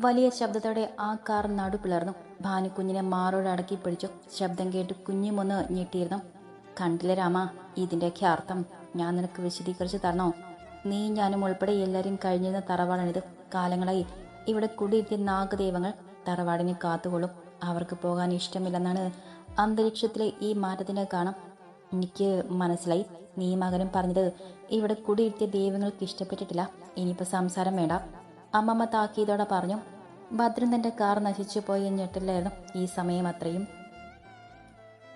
വലിയ ശബ്ദത്തോടെ ആ കാർ നടു ഭാനുക്കുഞ്ഞിനെ ഭാനു കുഞ്ഞിനെ മാറോട് അടക്കി പിടിച്ചു. ശബ്ദം കേട്ട് കുഞ്ഞുമൊന്ന് ഞെട്ടിയിരുന്നു. കണ്ടില്ല രാമ ഇതിന്റെയൊക്കെ അർത്ഥം. ഞാൻ നിനക്ക് വിശദീകരിച്ച് തരണോ? നീ ഞാനും ഉൾപ്പെടെ എല്ലാവരും കഴിഞ്ഞിരുന്ന തറവാടാണിത്. കാലങ്ങളായി ഇവിടെ കുടിയിരുത്തിയ നാഗദൈവങ്ങൾ തറവാടിനെ കാത്തുകൊള്ളും. അവർക്ക് പോകാൻ ഇഷ്ടമില്ലെന്നാണ് അന്തരീക്ഷത്തിലെ ഈ മാറ്റത്തിനെ കാണാം. എനിക്ക് മനസ്സിലായി. നീ മകനും പറഞ്ഞത് ഇവിടെ കുടിയിരുത്തിയ ദൈവങ്ങൾക്ക് ഇഷ്ടപ്പെട്ടിട്ടില്ല. ഇനിയിപ്പോൾ സംസാരം വേണ്ട. അമ്മമ്മ താക്കീതോടെ പറഞ്ഞു ഭദ്രൻ തന്റെ കാർ നശിച്ചു പോയി ഞെട്ടില്ലായിരുന്നു ഈ സമയം അത്രയും.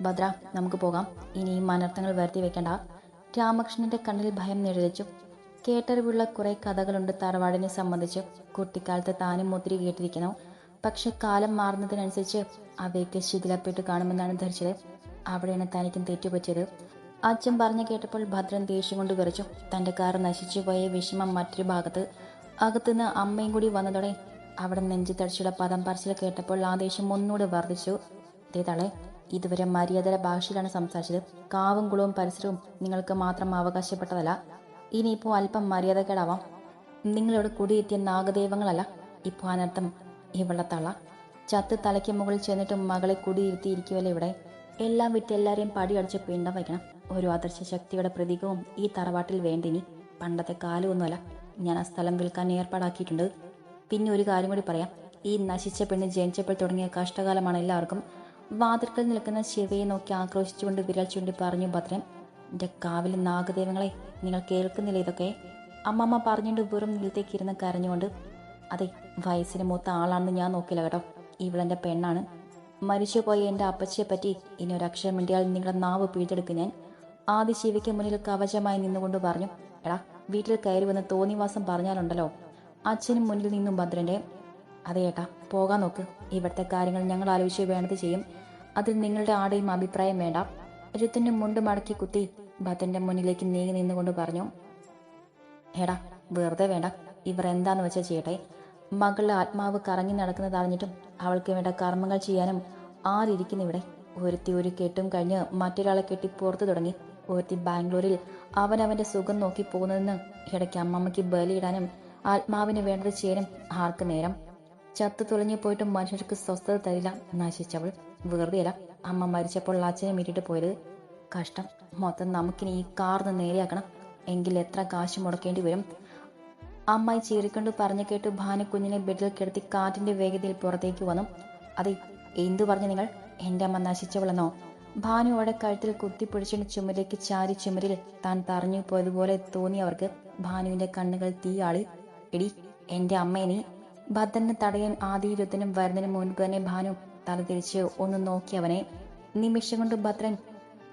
ഭദ്ര നമുക്ക് പോകാം. ഇനിയും അനർത്ഥങ്ങൾ വരുത്തി വെക്കണ്ട. രാമകൃഷ്ണന്റെ കണ്ണിൽ ഭയം നിഴലിച്ചു. കേട്ടറിവുള്ള കുറേ കഥകളുണ്ട് തറവാടിനെ സംബന്ധിച്ച്. കുട്ടിക്കാലത്ത് താനും ഒത്തിരി കേട്ടിരിക്കുന്നു പക്ഷെ കാലം മാറുന്നതിനനുസരിച്ച് അവയൊക്കെ ശിഥിലപ്പെട്ട് കാണുമെന്നാണ് ധരിച്ചത്. അവിടെയാണ് തനിക്കും തെറ്റുപറ്റിയത്. അച്ഛൻ പറഞ്ഞു കേട്ടപ്പോൾ ഭദ്രൻ ദേഷ്യം കൊണ്ട് വിറച്ചു. തന്റെ കാർ നശിച്ചു പോയ വിഷമം മറ്റൊരു ഭാഗത്ത് അകത്തുനിന്ന് അമ്മയും കൂടി വന്നതോടെ അവിടെ നെഞ്ചു തടിച്ചുള്ള പദം പറച്ചിൽ കേട്ടപ്പോൾ ആ ദേഷ്യം ഒന്നുകൂടി വർദ്ധിച്ചു. ദേ ഇതുവരെ മര്യാദര ഭാഷയിലാണ് സംസാരിച്ചത്. കാവും കുളവും പരിസരവും നിങ്ങൾക്ക് മാത്രം അവകാശപ്പെട്ടതല്ല. ഇനിയിപ്പോൾ അല്പം മര്യാദക്കേടാവാം. നിങ്ങളിവിടെ കുടിയെത്തിയ നാഗദൈവങ്ങളല്ല. ഇപ്പോൾ അനർത്ഥം ഇവളെ തള്ള ചത്ത് തലയ്ക്ക് മുകളിൽ ചെന്നിട്ടും മകളെ കുടിയിരുത്തിയിരിക്കുമല്ലോ ഇവിടെ? എല്ലാം വിറ്റ് എല്ലാവരെയും പടിയടിച്ച് പിണ്ടം വയ്ക്കണം. ഒരു അദർശ ശക്തിയുടെ പ്രതീകവും ഈ തറവാട്ടിൽ വേണ്ടിനി. പണ്ടത്തെ കാലമൊന്നുമല്ല. ഞാൻ ആ സ്ഥലം വിൽക്കാൻ ഏർപ്പാടാക്കിയിട്ടുണ്ട്. പിന്നെ ഒരു കാര്യം കൂടി പറയാം. ഈ നശിച്ച പെണ്ണ് ജനിച്ചപ്പോൾ തുടങ്ങിയ കഷ്ടകാലമാണ് എല്ലാവർക്കും. വാതിൽക്കൽ നിൽക്കുന്ന ശിവയെ നോക്കി ആക്രോശിച്ചുകൊണ്ട് വിരൽ ചൂണ്ടി പറഞ്ഞു ഭദ്രൻ എന്റെ കാവിലെ നാഗദേവങ്ങളെ നിങ്ങൾ കേൾക്കുന്നില്ല ഇതൊക്കെ? അമ്മമ്മ പറഞ്ഞുകൊണ്ട് വെറും നിലത്തേക്ക് ഇരുന്ന് കരഞ്ഞുകൊണ്ട് അതെ വയസ്സിന് മൂത്ത ആളാണെന്ന് ഞാൻ നോക്കില്ല കേട്ടോ. ഇവളെന്റെ പെണ്ണാണ്. മരിച്ചുപോയ എന്റെ അപ്പച്ചയെ പറ്റി ഇനി ഒരക്ഷരം മിണ്ടിയാൽ നിങ്ങളുടെ നാവ് പിഴുതെടുക്കും ഞാൻ. ആദ്യ ശിവയ്ക്ക് മുന്നിൽ കവചമായി നിന്നുകൊണ്ട് പറഞ്ഞു എടാ വീട്ടിൽ കയറി വന്ന് തോന്നിവാസം പറഞ്ഞാലുണ്ടല്ലോ. അച്ഛനും മുന്നിൽ നിന്നും ഭദ്രന്റെ അതെ ഏട്ടാ പോകാൻ നോക്ക്. ഇവിടുത്തെ കാര്യങ്ങൾ ഞങ്ങൾ ആലോചിച്ച് വേണ്ടത് ചെയ്യും. അതിൽ നിങ്ങളുടെ ആടെയും അഭിപ്രായം വേണ്ട. രത്തിന്റെ മുണ്ട് മടക്കി കുത്തി ഭദ്രന്റെ മുന്നിലേക്ക് നീങ്ങി നിന്നുകൊണ്ട് പറഞ്ഞു ഏടാ വെറുതെ വേണ്ട. ഇവർ എന്താന്ന് വെച്ചാൽ ചെയ്യട്ടെ. മകളുടെ ആത്മാവ് കറങ്ങി നടക്കുന്നത് അറിഞ്ഞിട്ടും അവൾക്ക് വേണ്ട കർമ്മങ്ങൾ ചെയ്യാനും ആരിയ്ക്കുന്നു ഇവിടെ ഒരുത്തി ഒരു കെട്ടും കഴിഞ്ഞ് മറ്റൊരാളെ കെട്ടി പുറത്തു തുടങ്ങി. ഒരുത്തി ബാംഗ്ലൂരിൽ അവനവന്റെ സുഖം നോക്കി പോകുന്നതെന്ന് ഇടയ്ക്ക് അമ്മമ്മയ്ക്ക് ബലിയിടാനും ആത്മാവിന് വേണ്ടത് ചെയ്യാനും ആർക്ക് നേരം? ചത്തു തുളഞ്ഞു പോയിട്ടും മനുഷ്യർക്ക് സ്വസ്ഥത തരില്ല നശിച്ചവൾ വെറുതെയല്ല അമ്മ മരിച്ചപ്പോൾ അച്ഛനെ മീറ്റിട്ട് പോയത്. കഷ്ടം. മൊത്തം നമുക്കിനി ഈ കാർന്ന് നേരെയാക്കണം. എങ്കിൽ എത്ര കാശ് മുടക്കേണ്ടി വരും? അമ്മായി ചീറിക്കൊണ്ട് പറഞ്ഞു കേട്ട് കുഞ്ഞിനെ ബെഡിൽ കിടത്തി കാറ്റിന്റെ വേഗതയിൽ പുറത്തേക്ക് വന്നു. അതെ എന്തു പറഞ്ഞു നിങ്ങൾ? എന്റെ അമ്മ നശിച്ചവളെന്നോ? ഭാനു അവിടെ കഴുത്തിൽ കുത്തിപ്പിടിച്ചിട്ട് ചുമരിലേക്ക് ചാരി ചുമരിൽ താൻ തറഞ്ഞു പോയതുപോലെ തോന്നി അവർക്ക്. ഭാനുവിന്റെ കണ്ണുകൾ തീയാളി. എടി എന്റെ അമ്മേനെ ഭദ്രനെ തടയാൻ ആദിയുദ്ധനും വരുന്നതിന് മുൻപ് തന്നെ ഭാനു തല തിരിച്ച് ഒന്ന് നോക്കിയവനെ നിമിഷം കൊണ്ട് ഭദ്രൻ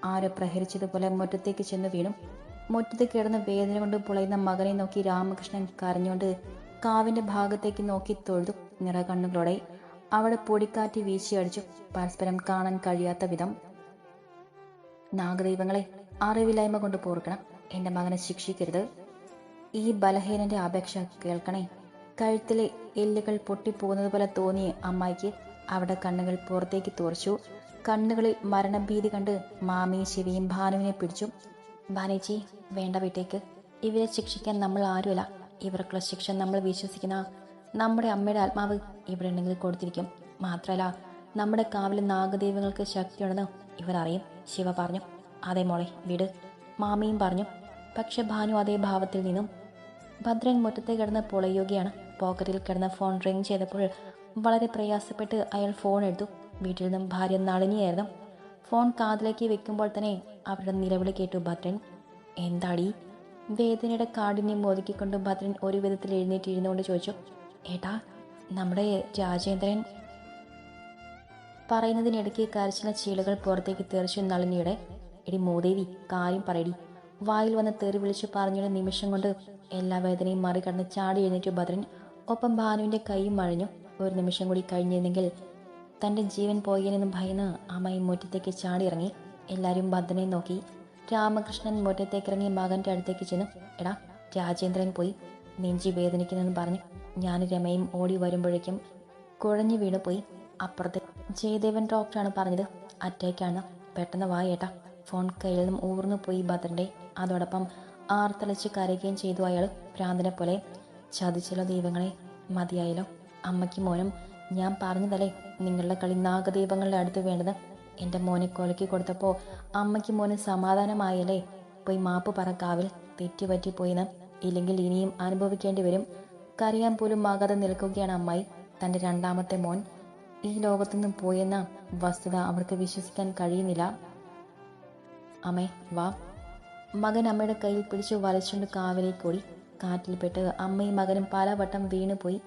ആരെ പ്രഹരിച്ചതുപോലെ മുറ്റത്തേക്ക് ചെന്ന് വീണു. മുറ്റത്ത് കിടന്ന് വേദന കൊണ്ട് പുളയുന്ന മകനെ നോക്കി രാമകൃഷ്ണൻ കരഞ്ഞുകൊണ്ട് കാവിന്റെ ഭാഗത്തേക്ക് നോക്കി തൊഴുതു നിറകണ്ണുകളോടെ. അവിടെ പൊടിക്കാറ്റ് വീശിയടിച്ചു. പരസ്പരം കാണാൻ കഴിയാത്ത വിധം നാഗദൈവങ്ങളെ അറിവില്ലായ്മ കൊണ്ട് പോർക്കണം എന്റെ മകനെ ശിക്ഷിക്കരുത്. ഈ ബലഹീനന്റെ അപേക്ഷ കേൾക്കണേ. കഴുത്തിലെ എല്ലുകൾ പൊട്ടിപ്പോകുന്നത് പോലെ തോന്നിയ അമ്മായിക്ക് അവിടെ കണ്ണുകൾ പുറത്തേക്ക് തുറച്ചു. കണ്ണുകളിൽ മരണഭീതി കണ്ട് മാമിയും ശിവയും ഭാനുവിനെ പിടിച്ചു. ഭാനേജി വേണ്ട വീട്ടേക്ക് ഇവരെ ശിക്ഷിക്കാൻ നമ്മൾ ആരുമല്ല. ഇവർക്കുള്ള ശിക്ഷ നമ്മൾ വിശ്വസിക്കുന്ന നമ്മുടെ അമ്മയുടെ ആത്മാവ് ഇവിടെ ഉണ്ടെങ്കിൽ കൊടുത്തിരിക്കും മാത്രമല്ല നമ്മുടെ കാവിലെ നാഗദൈവങ്ങൾക്ക് ശക്തിയുണ്ടെന്ന് ഇവർ അറിയും. ശിവ പറഞ്ഞു അതെ മോളെ വിട്. മാമിയും പറഞ്ഞു പക്ഷെ ഭാനു അതേ ഭാവത്തിൽ നിന്നും ഭദ്രൻ മുറ്റത്തെ കിടന്ന് പൊളയുകയാണ്. പോക്കറ്റിൽ കിടന്ന ഫോൺ റിങ് ചെയ്തപ്പോൾ വളരെ പ്രയാസപ്പെട്ട് അയാൾ ഫോൺ എടുത്തു. വീട്ടിൽ നിന്നും ഭാര്യ നളിനിയായിരുന്നു. ഫോൺ കാതിലേക്ക് വെക്കുമ്പോൾ തന്നെ അവരുടെ നിലവിളി കേട്ടു ഭദ്രൻ. എന്താടി? വേദനയുടെ കാഠിന്യം ഒതുക്കിക്കൊണ്ട് ഭദ്രൻ ഒരു വിധത്തിൽ എഴുന്നേറ്റ് ഇരുന്നുകൊണ്ട് ചോദിച്ചു. ഏട്ടാ നമ്മുടെ രാജേന്ദ്രൻ പറയുന്നതിനിടയ്ക്ക് കരച്ചില ചീളുകൾ പുറത്തേക്ക് തെറിച്ചു നളിനിയുടെ. എടി മൂദേവി കാര്യം പറയടി. വായിൽ വന്ന് തെറി വിളിച്ചു പറഞ്ഞൊരു നിമിഷം കൊണ്ട് എല്ലാ വേദനയും മറികടന്ന് ചാടി എഴുന്നേറ്റു ഭദ്രൻ ഒപ്പം ഭാനുവിന്റെ കൈയും മഴഞ്ഞു. ഒരു നിമിഷം കൂടി കഴിഞ്ഞിരുന്നെങ്കിൽ തന്റെ ജീവൻ പോയേനെന്ന് ഭയന്ന് അമ്മയും മുറ്റത്തേക്ക് ചാടിയിറങ്ങി. എല്ലാവരും ഭദ്രനെ നോക്കി. രാമകൃഷ്ണൻ മുറ്റത്തേക്ക് ഇറങ്ങി മകന്റെ അടുത്തേക്ക് ചെന്നു. എടാ രാജേന്ദ്രൻ പോയി. നെഞ്ചി വേദനിക്കുന്നെന്ന് പറഞ്ഞു ഞാൻ രമയും ഓടി വരുമ്പോഴേക്കും കുഴഞ്ഞു വീണു പോയി അപ്പുറത്തെ ജയദേവൻ ഡോക്ടറാണ് പറഞ്ഞത്. അറ്റാക്കാണ്. പെട്ടെന്ന് വായേട്ടാ ഫോൺ കയ്യിൽ നിന്നും ഊർന്നു പോയി ഭദ്രന്റെ. അതോടൊപ്പം ആർത്തളിച്ച് കരയുകയും ചെയ്തു അയാൾ ഭ്രാന്തനെ പോലെ. ചതിച്ചല്ലോ ദൈവങ്ങളെ. മതിയായല്ലോ. അമ്മയ്ക്ക് മോനും ഞാൻ പറഞ്ഞതല്ലേ. നിങ്ങളുടെ കളി നാഗദൈവങ്ങളുടെ അടുത്ത് വേണ്ടത്. എന്റെ മോനെ കൊലക്കി കൊടുത്തപ്പോൾ അമ്മയ്ക്ക് മോന് സമാധാനമായല്ലേ. പോയി മാപ്പ് പറ കാവിൽ. തെറ്റുപറ്റിപ്പോയിന്ന് ഇല്ലെങ്കിൽ ഇനിയും അനുഭവിക്കേണ്ടി വരും. കരയാൻ പോലും ആകാതെ നിൽക്കുകയാണ് അമ്മായി. തന്റെ രണ്ടാമത്തെ മോൻ. ഈ ലോകത്തുനിന്നും പോയെന്ന വസ്തുത അവർക്ക് വിശ്വസിക്കാൻ കഴിയുന്നില്ല. അമ്മേ വാ. മകൻ അമ്മയുടെ കയ്യിൽ പിടിച്ചു വലച്ചുകൊണ്ട് കാവിലേക്ക് കൂടി കാറ്റിൽപ്പെട്ട് അമ്മയും മകനും പലവട്ടം വീണുപോയി.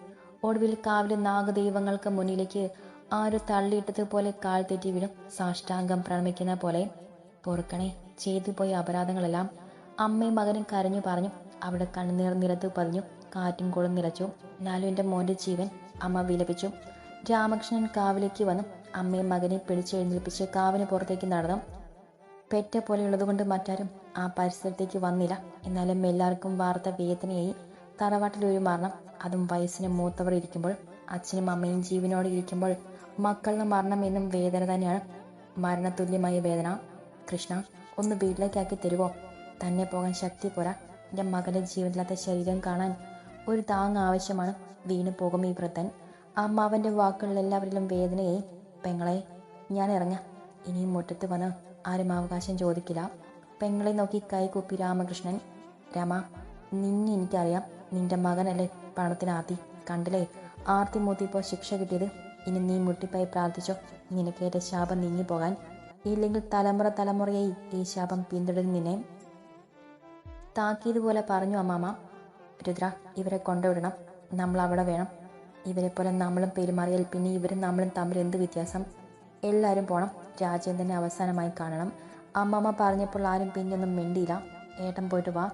ഒടുവിൽ കാവിലെ നാഗദൈവങ്ങൾക്ക് മുന്നിലേക്ക് ആരോ തള്ളിയിട്ടതുപോലെ കാൽ തെറ്റി വീണും. സാഷ്ടാംഗം പ്രണമിക്കുന്ന പോലെ. പൊറുക്കണേ ചെയ്തു പോയ അപരാധങ്ങളെല്ലാം അമ്മയും മകനും കരഞ്ഞു പറഞ്ഞു. അവിടെ കണ്ണുനീർ നിലത്ത് പതിഞ്ഞു. കാറ്റും കോളും നിലച്ചു നാലു എന്റെ മോന്റെ ജീവൻ അമ്മ വിലപിച്ചു. രാമകൃഷ്ണൻ കാവിലേക്ക് വന്നു. അമ്മയും മകനെ പിടിച്ചെഴുന്നേൽപ്പിച്ച് കാവിന് പുറത്തേക്ക് നടന്നു. പെറ്റ പോലെയുള്ളതുകൊണ്ട് മറ്റാരും ആ പരിസരത്തേക്ക് വന്നില്ല. എന്നാലും എല്ലാവർക്കും വാർത്ത വേദനയായി. തറവാട്ടിൽ ഒരു മരണം. അതും വയസ്സിന് മൂത്തവർ ഇരിക്കുമ്പോൾ അച്ഛനും അമ്മയും ജീവനോടെ ഇരിക്കുമ്പോൾ മക്കളുടെ മരണം എന്നും വേദന തന്നെയാണ്. മരണതുല്യമായ വേദന. കൃഷ്ണ ഒന്ന് വീട്ടിലേക്കാക്കി തരുവോ? തന്നെ പോകാൻ ശക്തി പോരാ. എന്റെ മകന്റെ ജീവനില്ലാത്ത ശരീരം കാണാൻ ഒരു താങ് ആവശ്യമാണ്. വീണു പോകും ഈ വൃദ്ധൻ. അമ്മാവന്റെ വാക്കുകളിൽ എല്ലാവരിലും വേദനയായി. പെങ്ങളെ ഞാൻ ഇറങ്ങാം. ഇനിയും മുറ്റത്ത് വന്ന് ആരും അവകാശം ചോദിക്കില്ല. പെങ്ങളെ നോക്കി കൈകൂപ്പി രാമകൃഷ്ണൻ രമ നിന്നെ എനിക്കറിയാം. നിന്റെ മകനല്ലേ പണത്തിനാർത്തി കണ്ടില്ലേ? ആർത്തി മൂത്തിപ്പോൾ ശിക്ഷ കിട്ടിയത്. ഇനി നീ മുട്ടിപ്പായി പ്രാർത്ഥിച്ചോ? നിനക്കേറ്റ ശാപം നീങ്ങിപ്പോകാൻ ഇല്ലെങ്കിൽ തലമുറ തലമുറയായി ഈ ശാപം പിന്തുടരും നിന്നെ. താക്കീതുപോലെ പറഞ്ഞു അമ്മാമ രുദ്ര ഇവരെ കൊണ്ടുവിടണം. നമ്മൾ അവിടെ വേണം. ഇവരെ പോലെ നമ്മളും പെരുമാറിയാൽ പിന്നെ ഇവരും നമ്മളും തമ്മിൽ എന്ത് വ്യത്യാസം? എല്ലാവരും പോണം. രാജേന്ദ്രനെ അവസാനമായി കാണണം. അമ്മമ്മ പറഞ്ഞപ്പോൾ ആരും പിന്നൊന്നും മിണ്ടിയില്ല. ഏട്ടൻ പോയിട്ട് വാ.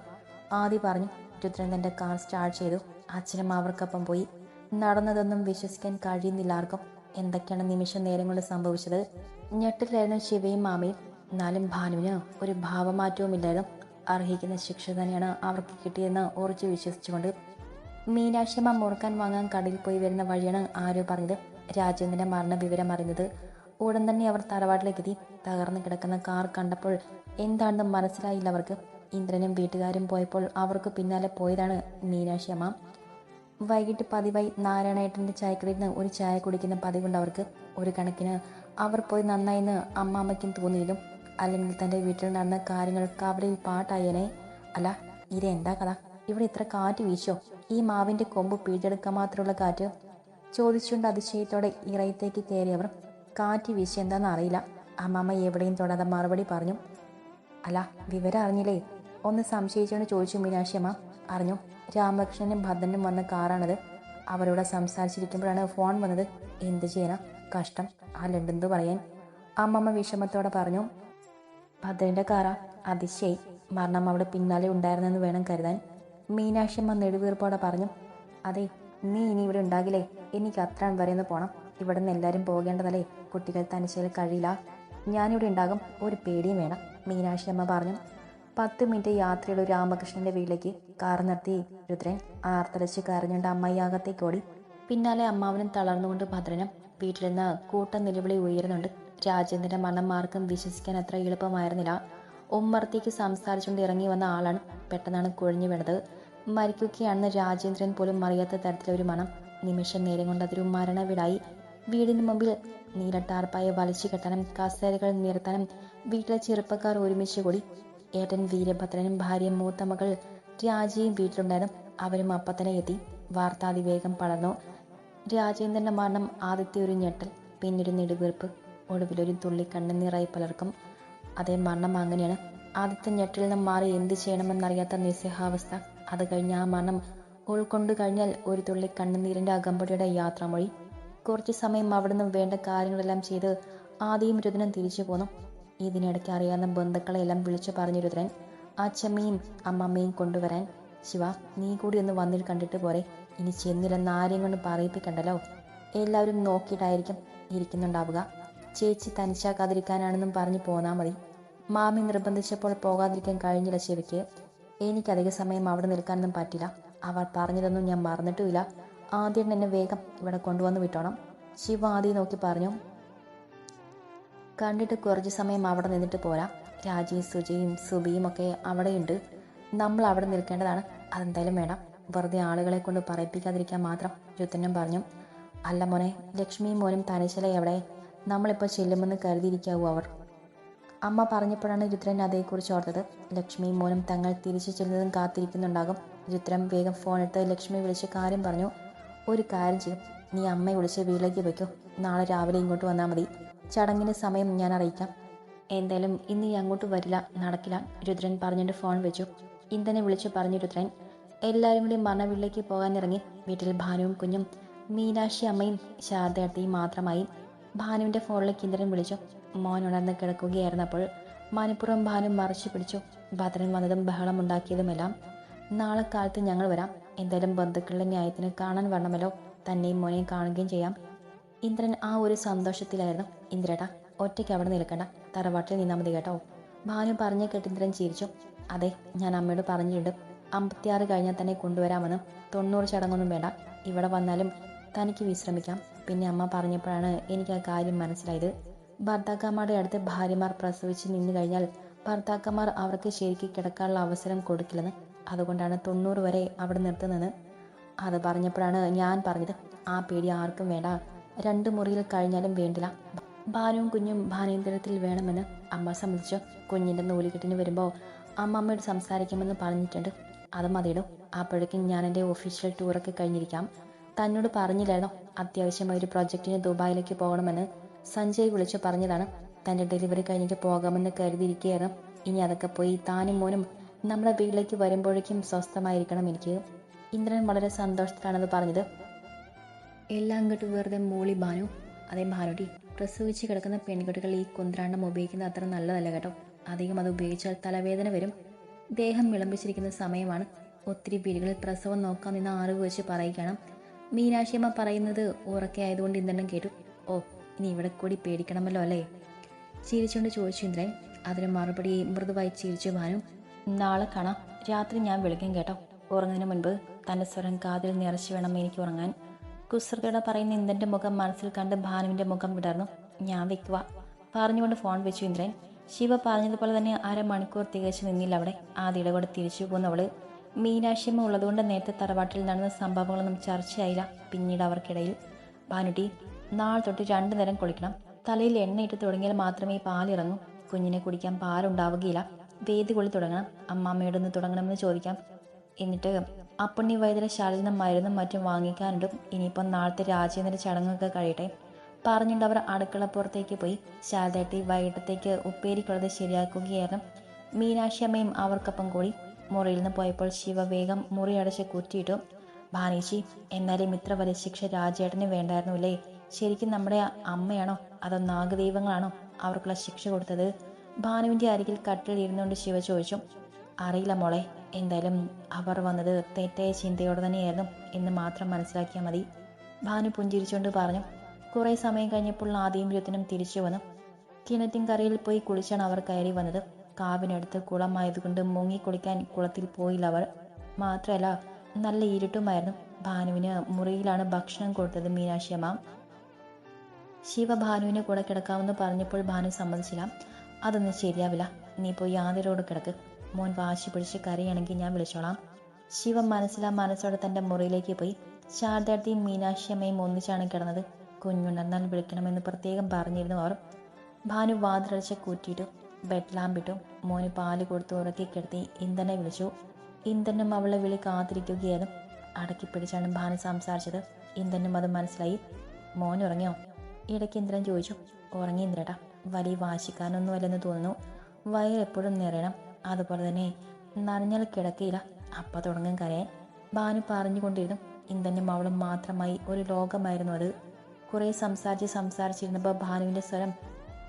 ആദി പറഞ്ഞു രുദ്രൻ തന്റെ കാർ സ്റ്റാർട്ട് ചെയ്തു. അച്ഛനും അവർക്കൊപ്പം പോയി. നടന്നതൊന്നും വിശ്വസിക്കാൻ കഴിയുന്നില്ല ആർക്കും. എന്തൊക്കെയാണ് നിമിഷ നേരം കൊണ്ട് സംഭവിച്ചത്? ഞെട്ടിലായിരുന്നു ശിവയും മാമയും. എന്നാലും ഭാനുവിന് ഒരു ഭാവമാറ്റവുമില്ലായിരുന്നു. അർഹിക്കുന്ന ശിക്ഷ തന്നെയാണ് അവർക്ക് കിട്ടിയതെന്ന് ഉറച്ചു വിശ്വസിച്ചുകൊണ്ട് മീനാക്ഷിയമ്മ മുറുക്കാൻ വാങ്ങാൻ കടയിൽ പോയി വരുന്ന വഴിയാണ് ആരോ പറഞ്ഞത്. രാജേന്ദ്രന്റെ മരണ വിവരം അറിഞ്ഞത് ഉടൻ തന്നെ അവർ തറവാട്ടിലേക്ക് തകർന്നു കിടക്കുന്ന കാർ കണ്ടപ്പോൾ എന്താണെന്ന് മനസ്സിലായില്ല അവർക്ക്. ഇന്ദ്രനും വീട്ടുകാരും പോയപ്പോൾ അവർക്ക് പിന്നാലെ പോയതാണ് മീനാക്ഷിയമ്മ വൈകിട്ട് പതിവായി നാരായണേട്ടന്റെ ചായക്കടയിൽ നിന്ന് ഒരു ചായ കുടിക്കുന്ന പതിവുണ്ട് അവർക്ക്. ഒരു കണക്കിന് അവർ പോയി നന്നായിന്ന് അമ്മാമ്മയ്ക്കും തോന്നിയിരുന്നു അല്ലെങ്കിൽ തന്റെ വീട്ടിൽ നടന്ന കാര്യങ്ങൾ അവിടെ പാട്ടായേനെ. അല്ല ഇത് എന്താ കഥ? ഇവിടെ ഇത്ര കാറ്റ് വീശോ? ഈ മാവിന്റെ കൊമ്പ് പിടിച്ചെടുക്കാൻ മാത്രമുള്ള കാറ്റ്? ചോദിച്ചുകൊണ്ട് അതിശയത്തോടെ ഇറയത്തേക്ക് കയറിയവർ കാറ്റ് വീശി എന്താണെന്ന് അറിയില്ല. അമ്മാമ്മ എവിടെയും തൊടാതെ മറുപടി പറഞ്ഞു. അല്ല വിവരം അറിഞ്ഞില്ലേ? ഒന്ന് സംശയിച്ചുകൊണ്ട് ചോദിച്ചു മീനാക്ഷിയമ്മ അറിഞ്ഞു. രാമകൃഷ്ണനും ഭദ്രനും വന്ന കാറാണത്. അവരോട് സംസാരിച്ചിരിക്കുമ്പോഴാണ് ഫോൺ വന്നത്. എന്ത് ചെയ്യാനാ? കഷ്ടം. ആ ലണ്ടെന്ത് പറയാൻ? അമ്മമ്മ വിഷമത്തോടെ പറഞ്ഞു. ഭദ്രന്റെ കാറാ. അതിശയി മരണം അവിടെ പിന്നാലെ ഉണ്ടായിരുന്നെന്ന് വേണം കരുതാൻ. മീനാക്ഷിയമ്മ നെടുവീർപ്പോടെ പറഞ്ഞു അതെ നീ ഇനി ഇവിടെ ഉണ്ടാകില്ലേ? എനിക്ക് അത്രാൻ വരെ ഒന്ന് പോണം. ഇവിടെ നിന്ന് എല്ലാവരും പോകേണ്ടതല്ലേ? കുട്ടികൾ തനിച്ചയിൽ കഴിയില്ല. ഞാനിവിടെ ഉണ്ടാകും. ഒരു പേടിയും വേണം മീനാക്ഷിയമ്മ പറഞ്ഞു. പത്ത് മിനിറ്റ് യാത്രയുള്ള രാമകൃഷ്ണന്റെ വീട്ടിലേക്ക് കാർ നിർത്തി. രുദ്രൻ ആർത്തലച്ച് കരഞ്ഞുകൊണ്ട് അമ്മയാകത്തേക്ക് ഓടി. പിന്നാലെ അമ്മാവനും തളർന്നുകൊണ്ട് ഭദ്രനും നിന്ന് കൂട്ടം നിലവിളി ഉയരുന്നുണ്ട്. രാജേന്ദ്രന്റെ മണം മാർക്കും വിശ്വസിക്കാൻ അത്ര എളുപ്പമായിരുന്നില്ല. ഉമ്മറത്തേക്ക് സംസാരിച്ചുകൊണ്ട് ഇറങ്ങി വന്ന ആളാണ് പെട്ടെന്നാണ് കുഴഞ്ഞു വീണത്. മരിക്കുകയാണെന്ന് രാജേന്ദ്രൻ പോലും അറിയാത്ത തരത്തിലൊരു മണം നിമിഷം നേരം കൊണ്ട് അതൊരു മരണവിടായി വീടിന് മുമ്പിൽ നീലട്ടാർപ്പായ വലിച്ചു കെട്ടാനും കസേരകൾ നിരത്താനും വീട്ടിലെ ചെറുപ്പക്കാർ ഒരുമിച്ച് കൂടി ഏട്ടൻ വീരഭദ്രനും ഭാര്യ മൂത്ത മകൾ രാജയും വീട്ടിലുണ്ടായിരുന്നു. അവരും അപ്പത്തന്നെ എത്തി. വാർത്ത അതിവേഗം പടർന്നു. രാജേന്ദ്രന്റെ മരണം ആദ്യത്തെ ഒരു ഞെട്ടൽ പിന്നൊരു നെടുവീർപ്പ് ഒടുവിലൊരു തുള്ളി പലർക്കും. അതേ മരണം അങ്ങനെയാണ്. ആദ്യത്തെ ഞെട്ടിൽ നിന്നും മാറി എന്ത് ചെയ്യണമെന്നറിയാത്ത നിസ്സഹാവസ്ഥ. അത് കഴിഞ്ഞ് ആ മരണം ഉൾക്കൊണ്ടു കഴിഞ്ഞാൽ ഒരു തുള്ളി കണ്ണുനീരിന്റെ അകമ്പടിയുടെ യാത്രാമൊഴി. കുറച്ച് സമയം അവിടുന്ന് വേണ്ട കാര്യങ്ങളെല്ലാം ചെയ്ത് ആദ്യം രുദ്രൻ തിരിച്ചു പോന്നു. ഇതിനിടയ്ക്ക് അറിയാവുന്ന ബന്ധുക്കളെല്ലാം വിളിച്ചു പറഞ്ഞു രുദ്രൻ അച്ഛമ്മയും അമ്മമ്മയും കൊണ്ടുവരാൻ. ശിവ നീ കൂടി ഒന്ന് വന്നിട്ട് കണ്ടിട്ട് പോരെ. ഇനി ചെന്നില്ലെന്ന് ആരെയും കൊണ്ട് പറയിപ്പിക്കണ്ടല്ലോ. എല്ലാവരും നോക്കിയിട്ടായിരിക്കും ഇരിക്കുന്നുണ്ടാവുക. ചേച്ചി തനിച്ചാക്കാതിരിക്കാനാണെന്നും പറഞ്ഞ് പോന്നാൽ മതി. മാമി നിർബന്ധിച്ചപ്പോൾ പോകാതിരിക്കാൻ കഴിഞ്ഞില്ല ശിവയ്ക്ക് എനിക്കധിക സമയം അവിടെ നിൽക്കാനൊന്നും പറ്റില്ല. അവർ പറഞ്ഞതൊന്നും ഞാൻ മറന്നിട്ടുമില്ല. ആദ്യം എന്നെ വേഗം ഇവിടെ കൊണ്ടുവന്ന് വിട്ടോണം. ശിവ ആദ്യം നോക്കി പറഞ്ഞു കണ്ടിട്ട് കുറച്ച് സമയം അവിടെ നിന്നിട്ട് പോരാ. രാജിയും സുജയും സുബിയും ഒക്കെ അവിടെയുണ്ട്. നമ്മൾ അവിടെ നിൽക്കേണ്ടതാണ്. അതെന്തായാലും വേണം. വെറുതെ ആളുകളെ കൊണ്ട് പറയിപ്പിക്കാതിരിക്കാൻ മാത്രം രുത്തനം പറഞ്ഞു. അല്ല മോനെ ലക്ഷ്മിയും മോനും തനിശല എവിടെ നമ്മളിപ്പോൾ ചെല്ലുമെന്ന് കരുതിയിരിക്കാവൂ അവർ. അമ്മ പറഞ്ഞപ്പോഴാണ് രുദ്രൻ അതേക്കുറിച്ച് ഓർത്തത്. ലക്ഷ്മി മോനും തങ്ങൾ തിരിച്ചു ചെല്ലുന്നതും കാത്തിരിക്കുന്നുണ്ടാകും. രുദ്രൻ വേഗം ഫോണെടുത്ത് ലക്ഷ്മി വിളിച്ച് കാര്യം പറഞ്ഞു. ഒരു കാര്യം ചെയ്യും. നീ അമ്മയെ വിളിച്ച് വീട്ടിലേക്ക് വയ്ക്കൂ. നാളെ രാവിലെ ഇങ്ങോട്ട് വന്നാൽ മതി. ചടങ്ങിന് സമയം ഞാൻ അറിയിക്കാം. എന്തായാലും ഇന്ന് ഈ അങ്ങോട്ട് വരില്ല. നടക്കില്ല. രുദ്രൻ പറഞ്ഞിട്ട് ഫോൺ വെച്ചു. ഇന്ധനെ വിളിച്ചു പറഞ്ഞു രുദ്രൻ എല്ലാവരും കൂടി മരണ പോകാൻ ഇറങ്ങി വീട്ടിൽ ഭാനുവും കുഞ്ഞും മീനാക്ഷി അമ്മയും ശാരദയട്ടിയും മാത്രമായി. ഭാനുവിന്റെ ഫോണിലേക്ക് ഇന്ദ്രൻ വിളിച്ചു. മോൻ ഉണർന്ന് കിടക്കുകയായിരുന്നപ്പോൾ മനപ്പുറം ഭാനും മറച്ചു പിടിച്ചു. ഭദ്രൻ വന്നതും ബഹളം ഉണ്ടാക്കിയതുമെല്ലാം നാളെ കാലത്ത് ഞങ്ങൾ വരാം. എന്തായാലും ബന്ധുക്കളുടെ ന്യായത്തിന് കാണാൻ വരണമല്ലോ. തന്നെയും മോനെയും കാണുകയും ചെയ്യാം. ഇന്ദ്രൻ ആ ഒരു സന്തോഷത്തിലായിരുന്നു. ഇന്ദ്രേട്ടാ ഒറ്റയ്ക്ക് അവിടെ നിൽക്കണ്ട. തറവാട്ടിൽ നിന്നാൽ മതി കേട്ടോ. ഭാനു പറഞ്ഞു കേട്ട് ഇന്ദ്രൻ ചിരിച്ചു. അതെ ഞാൻ അമ്മയോട് പറഞ്ഞിട്ടുണ്ട്. അമ്പത്തിയാറ് കഴിഞ്ഞാൽ തന്നെ കൊണ്ടുവരാമെന്ന് തൊണ്ണൂറ് ചടങ്ങൊന്നും വേണ്ട. ഇവിടെ വന്നാലും തനിക്ക് വിശ്രമിക്കാം. പിന്നെ അമ്മ പറഞ്ഞപ്പോഴാണ് എനിക്ക് ആ കാര്യം മനസ്സിലായത്. ഭർത്താക്കന്മാരുടെ അടുത്ത് ഭാര്യമാർ പ്രസവിച്ച് നിന്നു കഴിഞ്ഞാൽ ഭർത്താക്കന്മാർ അവർക്ക് ശരിക്ക് കിടക്കാനുള്ള അവസരം കൊടുക്കില്ലെന്ന് അതുകൊണ്ടാണ് തൊണ്ണൂറ് വരെ അവിടെ നിർത്തുന്നത്. അത് പറഞ്ഞപ്പോഴാണ് ഞാൻ പറഞ്ഞത് ആ പേടി ആർക്കും വേണ്ട. രണ്ട് മുറിയിൽ കഴിഞ്ഞാലും വേണ്ടില്ല. ഭാനുവും കുഞ്ഞും ഭാനേന്ദ്രത്തിൽ വേണമെന്ന് അമ്മ സമ്മതിച്ചു. കുഞ്ഞിന്റെ നൂലുകെട്ടിന് വരുമ്പോൾ അമ്മമ്മയോട് സംസാരിക്കുമെന്ന് പറഞ്ഞിട്ടുണ്ട്. അത് മതിയിടും അപ്പോഴേക്കും ഞാൻ എന്റെ ഒഫീഷ്യൽ ടൂറൊക്കെ കഴിഞ്ഞിരിക്കാം. തന്നോട് പറഞ്ഞില്ലായിരുന്നോ? അത്യാവശ്യം ഒരു പ്രൊജക്റ്റിന് ദുബായിലേക്ക് പോകണമെന്ന്. സഞ്ജയ് വിളിച്ചു പറഞ്ഞതാണ് തന്റെ ഡെലിവറി കഴിഞ്ഞിട്ട് പോകാമെന്ന് കരുതിയിരിക്കുകയാണ്. ഇനി അതൊക്കെ പോയി താനും മോനും നമ്മുടെ വീട്ടിലേക്ക് വരുമ്പോഴേക്കും സ്വസ്ഥമായിരിക്കണം എനിക്ക്. ഇന്ദ്രൻ വളരെ സന്തോഷത്തിലാണെന്ന് പറഞ്ഞത്. എല്ലാം അങ്ങോട്ട് വെറുതെ മൂളി ഭാനു അതേ ഭാനുടി പ്രസവിച്ച് കിടക്കുന്ന പെൺകുട്ടികൾ ഈ കുന്ത്രാണ്ടം ഉപയോഗിക്കുന്ന അത്ര നല്ലതല്ല കേട്ടോ. അധികം അത് ഉപയോഗിച്ചാൽ തലവേദന വരും. ദേഹം വിളമ്പിച്ചിരിക്കുന്ന സമയമാണ് ഒത്തിരി വീടുകളിൽ പ്രസവം നോക്കാൻ നിന്ന് അറിവ് വെച്ച് പറയുകയാണ്. മീനാക്ഷിയമ്മ പറയുന്നത് ഉറക്കെ ആയതുകൊണ്ട് ഇന്ദ്രനും കേട്ടു. ഓ ഇനി ഇവിടെ കൂടി പേടിക്കണമല്ലോ അല്ലേ? ചിരിച്ചുകൊണ്ട് ചോദിച്ചു ഇന്ദ്രൻ. അതിന് മറുപടി മൃദുവായി ചിരിച്ചു ഭാനു നാളെ കാണാം. രാത്രി ഞാൻ വിളിക്കും കേട്ടോ. ഉറങ്ങുന്നതിന് മുൻപ് തന്റെ സ്വരം കാതിൽ നിറച്ചു വേണം എനിക്ക് ഉറങ്ങാൻ. കുസൃതയുടെ പറയുന്ന ഇന്ദ്രന്റെ മുഖം മനസ്സിൽ കണ്ട് ഭാനുവിന്റെ മുഖം വിടർന്നു. ഞാൻ വെക്കുക പറഞ്ഞുകൊണ്ട് ഫോൺ വെച്ചു ഇന്ദ്രൻ. ശിവ പറഞ്ഞതുപോലെ തന്നെ അരമണിക്കൂർ തികച്ചു നിന്നില്ല അവിടെ. ആദ്യയുടെ കൂടെ തിരിച്ചു പോകുന്നവൾ മീനാശിമ ഉള്ളതുകൊണ്ട് നേരത്തെ തറവാട്ടിൽ നടന്ന സംഭവങ്ങളൊന്നും ചർച്ചയായില്ല. പിന്നീട് അവർക്കിടയിൽ. ഭാനുട്ടി നാളെ തൊട്ട് രണ്ടു നേരം കുളിക്കണം. തലയിൽ എണ്ണയിട്ട് തുടങ്ങിയാൽ മാത്രമേ പാലിറങ്ങൂ കുഞ്ഞിനെ കുടിക്കാൻ പാലുണ്ടാവുകയില്ല. വേദി കൊള്ളി തുടങ്ങണം. അമ്മാമ്മയോടൊന്ന് തുടങ്ങണമെന്ന് ചോദിക്കാം. എന്നിട്ട് അപ്പുണ്ണി വൈദ്യശാലയിൽ നിന്ന് മരുന്നും മറ്റും വാങ്ങിക്കാനുണ്ട്. ഇനിയിപ്പം നാളത്തെ രാജേന്ദ്ര ചടങ്ങൊക്കെ കഴിയട്ടെ. പറഞ്ഞുകൊണ്ട് അവർ അടുക്കളപ്പുറത്തേക്ക് പോയി. ശാരദാട്ടി വൈകിട്ടത്തേക്ക് ഉപ്പേരിക്കുള്ളത് ശരിയാക്കുകയായിരുന്നു. മീനാക്ഷി അമ്മയും അവർക്കൊപ്പം കൂടി. മുറിയിൽ നിന്ന് പോയപ്പോൾ ശിവ വേഗം മുറി അടച്ച് കുറ്റിയിട്ടു. ഭാനേശി എന്നാലും ഇത്ര വലിയ ശിക്ഷ രാജേട്ടന് വേണ്ടായിരുന്നു അല്ലേ ശരിക്കും നമ്മുടെ അമ്മയാണോ അതോ നാഗദൈവങ്ങളാണോ അവർക്കുള്ള ശിക്ഷ കൊടുത്തത്? ഭാനുവിന്റെ അരികിൽ കട്ടിൽ ഇരുന്നുകൊണ്ട് ശിവ ചോദിച്ചു അറിയില്ല മോളെ എന്തായാലും അവർ വന്നത് തെറ്റായ ചിന്തയോടെ തന്നെയായിരുന്നു എന്ന് മാത്രം മനസ്സിലാക്കിയാൽ മതി. ഭാനു പുഞ്ചിരിച്ചുകൊണ്ട് പറഞ്ഞു കുറേ സമയം കഴിഞ്ഞപ്പോൾ ആദ്യം രുത്തിനും തിരിച്ചു വന്നു. കിണറ്റിൻ കറിയിൽ പോയി കുളിച്ചാണ് അവർ കയറി വന്നത്. കാവിനടുത്ത് കുളമായതുകൊണ്ട് മുങ്ങി കുളിക്കാൻ കുളത്തിൽ പോയില്ല അവർ. മാത്രമല്ല നല്ല ഇരുട്ടുമായിരുന്നു. ഭാനുവിന് മുറിയിലാണ് ഭക്ഷണം കൊടുത്തത് മീനാക്ഷിയമ്മ. ശിവ ഭാനുവിനെ കൂടെ കിടക്കാമെന്ന് പറഞ്ഞപ്പോൾ ഭാനു സമ്മതിച്ചില്ല. അതൊന്നും ശരിയാവില്ല. നീ പോയി ആതിരോട് കിടക്ക്. മോൻ വാശി പിടിച്ച് കരയാണെങ്കിൽ ഞാൻ വിളിച്ചോളാം. ശിവ മനസ്സിലാ മനസ്സോടെ തന്റെ മുറിയിലേക്ക് പോയി. ശാരദാർത്ഥിയും മീനാക്ഷിയമ്മയും ഒന്നിച്ചാണ് കിടന്നത്. കുഞ്ഞുണർന്നാൽ വിളിക്കണമെന്ന് പ്രത്യേകം പറഞ്ഞിരുന്നു അവർ. ഭാനു വാതിലടച്ച് കൂറ്റിയിട്ടു ബെഡ് ലാമ്പിട്ടു മോന് പാൽ കൊടുത്ത് ഉറക്കി കിടത്തി ഇന്ധനെ വിളിച്ചു. ഇന്ധനും അവളെ വിളി കാത്തിരിക്കുകയായിരുന്നു. അടക്കി പിടിച്ചാണ് ഭാനു സംസാരിച്ചത്. ഇന്ധനും അത് മനസ്സിലായി. മോൻ ഉറങ്ങിയോ? ഇടയ്ക്ക് ഇന്ദ്രൻ ചോദിച്ചു ഉറങ്ങി ഇന്ദ്രേട്ടാ വലിയ വാശിക്കാനൊന്നുമല്ലെന്ന് തോന്നുന്നു. വയറെപ്പോഴും നിറയണം. അതുപോലെ തന്നെ നനഞ്ഞാൽ കിടക്കയില്ല. അപ്പം തുടങ്ങും കരയാൻ ഭാനു പറഞ്ഞുകൊണ്ടിരുന്നു ഇന്ദ്രനും അവളും മാത്രമായി ഒരു ലോകമായിരുന്നു അത്. കുറേ സംസാരിച്ച് സംസാരിച്ചിരുന്നപ്പോൾ ഭാനുവിന്റെ സ്വരം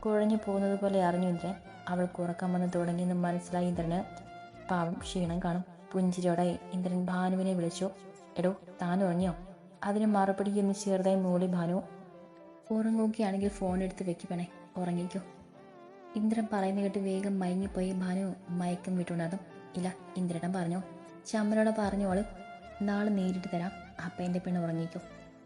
കുഴഞ്ഞു പോകുന്നത് പോലെ അറിഞ്ഞു ഇന്ദ്രൻ. അവൾ ഉറക്കം വന്ന് തുടങ്ങിയെന്ന് മനസ്സിലായി ഇന്ദ്രന്. പാവം ക്ഷീണം കാണും. പുഞ്ചിരിയോടെ ഇന്ദ്രൻ ഭാനുവിനെ വിളിച്ചു. എടോ താൻ ഉറങ്ങിയോ? അതിന് മറുപടി എന്ന് ചെറുതായി മൂളി ഭാനു. ഉറങ്ങുകയാണെങ്കിൽ ഫോൺ എടുത്ത് വെക്കിപ്പണേ ഉറങ്ങിക്കോ. ഇന്ദ്രൻ പറയുന്ന കേട്ട് വേഗം മയങ്ങിപ്പോയി. ഭാനു മയക്കം വിട്ടുണ്ടാകും ഇല്ല ഇന്ദ്രനം പറഞ്ഞു. ചമ്മലോടെ പറഞ്ഞോൾ. നാളെ നേരിട്ട് തരാം. അപ്പം എന്റെ പെണ്ണ് ഉറങ്ങിക്കോ.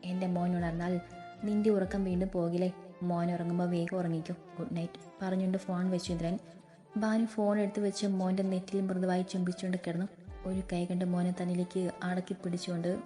എന്റെ മോൻ ഉണർന്നാൽ നിന്റെ ഉറക്കം വീണ്ടും പോകില്ലേ? മോൻ ഉറങ്ങുമ്പോൾ വേഗം ഉറങ്ങിക്കോ. ഗുഡ് നൈറ്റ് പറഞ്ഞുകൊണ്ട് ഫോൺ വെച്ചു ഇന്ദ്രൻ. ഭാനു ഫോൺ എടുത്ത് വെച്ച് മോന്റെ നെറ്റിൽ മൃദുവായി ചുംബിച്ചുകൊണ്ട് കിടന്നു. ഒരു കൈ കണ്ട് മോനെ തന്നിലേക്ക് അടക്കി പിടിച്ചുകൊണ്ട്